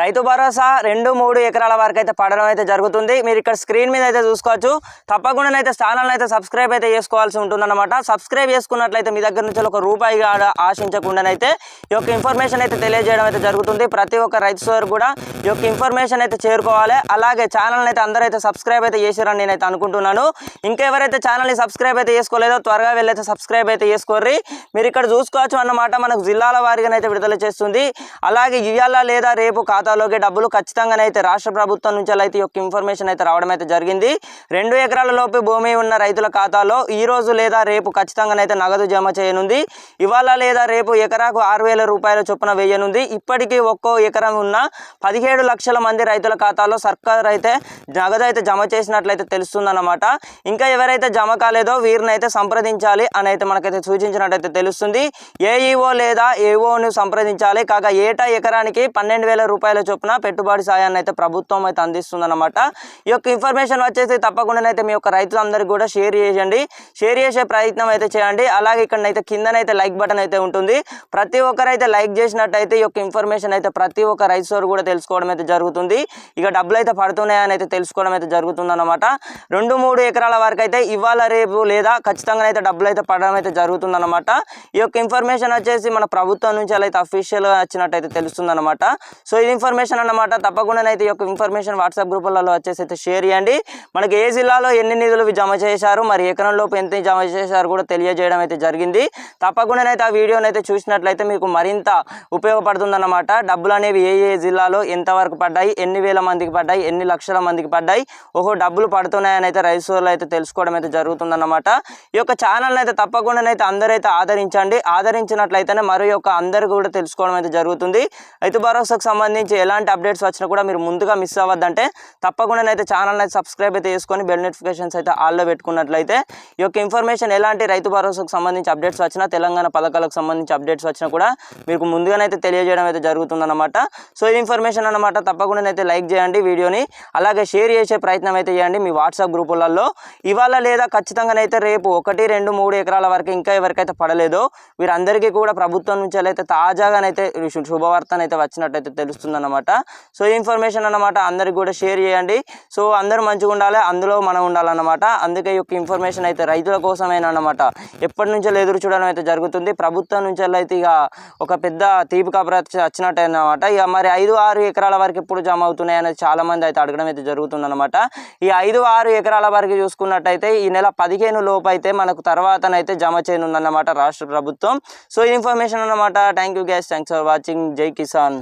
Rythu Bharosa రెండు మూడు ఎకరాల వరకు అయితే పడడం అయితే జరుగుతుంది. మీరు ఇక్కడ స్క్రీన్ మీద అయితే చూసుకోవచ్చు. తప్పకుండా అయితే ఛానల్ అయితే సబ్స్క్రైబ్ అయితే చేసుకోవాల్సి ఉంటుందన్నమాట. సబ్స్క్రైబ్ చేసుకున్నట్లయితే మీ దగ్గర నుంచి ఒక రూపాయి కూడా ఆశించకుండానైతే ఈ యొక్క ఇన్ఫర్మేషన్ అయితే తెలియజేయడం అయితే జరుగుతుంది. ప్రతి ఒక్క రైతు సోదరు కూడా ఈ యొక్క ఇన్ఫర్మేషన్ అయితే చేరుకోవాలి. అలాగే ఛానల్ అయితే అందరూ అయితే సబ్స్క్రైబ్ అయితే చేసారని నేనైతే అనుకుంటున్నాను. ఇంకెవరైతే ఛానల్ని సబ్స్క్రైబ్ అయితే చేసుకోలేదో త్వరగా వెళ్ళైతే సబ్స్క్రైబ్ అయితే చేసుకోర్రి. మీరు ఇక్కడ చూసుకోవచ్చు అన్నమాట. మనకు జిల్లాల వారిగానైతే విడుదల చేస్తుంది. అలాగే ఇవాళ లేదా రేపు ఖాతాలోకి డబ్బులు ఖచ్చితంగానైతే రాష్ట్ర ప్రభుత్వం నుంచి అయితే ఈ యొక్క ఇన్ఫర్మేషన్ అయితే రావడం అయితే జరిగింది. రెండు ఎకరాల లోపు భూమి ఉన్న రైతుల ఖాతాలో ఈ రోజు లేదా రేపు ఖచ్చితంగానైతే నగదు జమ చేయనుంది. ఇవాళ లేదా రేపు ఎకరాకు ఆరు వేల రూపాయల చొప్పున వేయనుంది. ఇప్పటికీ ఒక్కో ఎకరం ఉన్న పదిహేడు లక్షల మంది రైతుల ఖాతాలో సర్కార్ అయితే నగదు అయితే జమ చేసినట్లయితే తెలుస్తుందన్నమాట. ఇంకా ఎవరైతే జమ కాలేదో వీరిని అయితే సంప్రదించాలి అని అయితే మనకైతే సూచించినట్టయితే తెలుస్తుంది. ఏఈఓ లేదా ఏఓను సంప్రదించాలి. కాగా ఏటా ఎకరానికి పన్నెండు వేల రూపాయల చొప్పున పెట్టుబడి సాయాన్ని అయితే ప్రభుత్వం అయితే అందిస్తుందన్నమాట. ఈ యొక్క ఇన్ఫర్మేషన్ వచ్చేసి తప్పకుండా అయితే మీ యొక్క రైతులందరికీ కూడా షేర్ చేయండి. షేర్ చేసే ప్రయత్నం అయితే చేయండి. అలాగే ఇక్కడనైతే కిందనైతే లైక్ బటన్ అయితే ఉంటుంది. ప్రతి ఒక్కరైతే లైక్ చేసినట్టయితే ఈ యొక్క ఇన్ఫర్మేషన్ అయితే ప్రతి ఒక్క రైతు సోర్ కూడా తెలుసుకోవడం అయితే జరుగుతుంది. ఇక డబ్బులు అయితే పడుతున్నాయని అయితే తెలుసుకోవడం అయితే జరుగుతుంది అనమాట రెండు మూడు ఎకరాల వరకు అయితే ఇవాళ రేపు లేదా ఖచ్చితంగా అయితే డబ్బులు అయితే పడడం అయితే జరుగుతుంది అనమాట ఈ యొక్క ఇన్ఫర్మేషన్ వచ్చేసి మన ప్రభుత్వం నుంచి అలా అయితే అఫీషియల్గా వచ్చినట్టయితే తెలుస్తుంది అనమాట సో ఇది ఇన్ఫర్మేషన్ అన్నమాట. తప్పకుండా అయితే ఈ యొక్క ఇన్ఫర్మేషన్ వాట్సాప్ గ్రూపులలో వచ్చేసి అయితే షేర్ చేయండి. మనకి ఏ జిల్లాలో ఎన్ని నిధులు జమ చేశారు మరి ఎకరంలోపు ఎంత జమ చేశారు కూడా తెలియజేయడం అయితే జరిగింది. తప్పకుండా అయితే ఆ వీడియోని అయితే చూసినట్లయితే మీకు మరింత ఉపయోగపడుతుందన్నమాట. డబ్బులు అనేవి ఏ ఏ జిల్లాలో ఎంతవరకు పడ్డాయి ఎన్ని వేల మందికి పడ్డాయి ఎన్ని లక్షల మందికి పడ్డాయి ఓహో డబ్బులు పడుతున్నాయని అయితే రైస్ అయితే తెలుసుకోవడం అయితే జరుగుతుందన్నమాట. ఈ యొక్క ఛానల్ని అయితే తప్పకుండా అయితే అందరైతే ఆదరించండి. ఆదరించినట్లయితేనే మరి యొక్క అందరు కూడా తెలుసుకోవడం అయితే జరుగుతుంది. రైతు భరోసాకు సంబంధించి ఎలాంటి అప్డేట్స్ వచ్చినా కూడా మీరు ముందుగా మిస్ అవ్వద్దంటే తప్పకుండా అయితే ఛానల్ అయితే సబ్స్క్రైబ్ అయితే చేసుకొని బెల్ నోటిఫికేషన్స్ అయితే ఆల్లో పెట్టుకున్నట్లయితే ఈ యొక్క ఇన్ఫర్మేషన్ ఎలాంటి రైతు భరోసాకు సంబంధించి అప్డేట్స్ వచ్చినా తెలంగాణ పథకాలకు సంబంధించి అప్డేట్స్ వచ్చినా కూడా మీకు ముందుగానైతే తెలియజేయడం అయితే జరుగుతుందన్నమాట. సో ఈ ఇన్ఫర్మేషన్ అన్నమాట తప్పకుండా అయితే లైక్ చేయండి వీడియోని అలాగే షేర్ చేసే ప్రయత్నం అయితే చేయండి మీ వాట్సాప్ గ్రూపులలో. ఇవాళ లేదా ఖచ్చితంగానైతే రేపు ఒకటి రెండు మూడు ఎకరాల వరకు ఇంకా ఎవరికైతే పడలేదో వీరందరికీ కూడా ప్రభుత్వం నుంచి అయితే తాజాగానైతే శుభవార్తనైతే వచ్చినట్టయితే తెలుస్తుంది. తెలుస్తుందన్నమాట సో ఈ ఇన్ఫర్మేషన్ అన్నమాట అందరికి కూడా షేర్ చేయండి. సో అందరూ మంచిగా ఉండాలి అందులో మనం ఉండాలన్నమాట. అందుకే ఈ యొక్క ఇన్ఫర్మేషన్ అయితే రైతుల కోసమేనా ఎప్పటి నుంచో ఎదురు చూడడం అయితే జరుగుతుంది. ప్రభుత్వం నుంచి అయితే ఇక ఒక పెద్ద తీపి కబర వచ్చినట్టే అనమాట ఇక మరి ఐదు ఆరు ఎకరాల వరకు ఎప్పుడు జమ అవుతున్నాయి అనేది చాలామంది అయితే అడగడం అయితే జరుగుతుందన్నమాట. ఈ ఐదు ఆరు ఎకరాల వరకు చూసుకున్నట్టయితే ఈ నెల పదిహేను లోపు అయితే మనకు తర్వాతనైతే జమ చేయనుందన్నమాట రాష్ట్ర ప్రభుత్వం. సో ఈ ఇన్ఫర్మేషన్ అన్నమాట. Thank you guys thanks for watching జై కిసాన్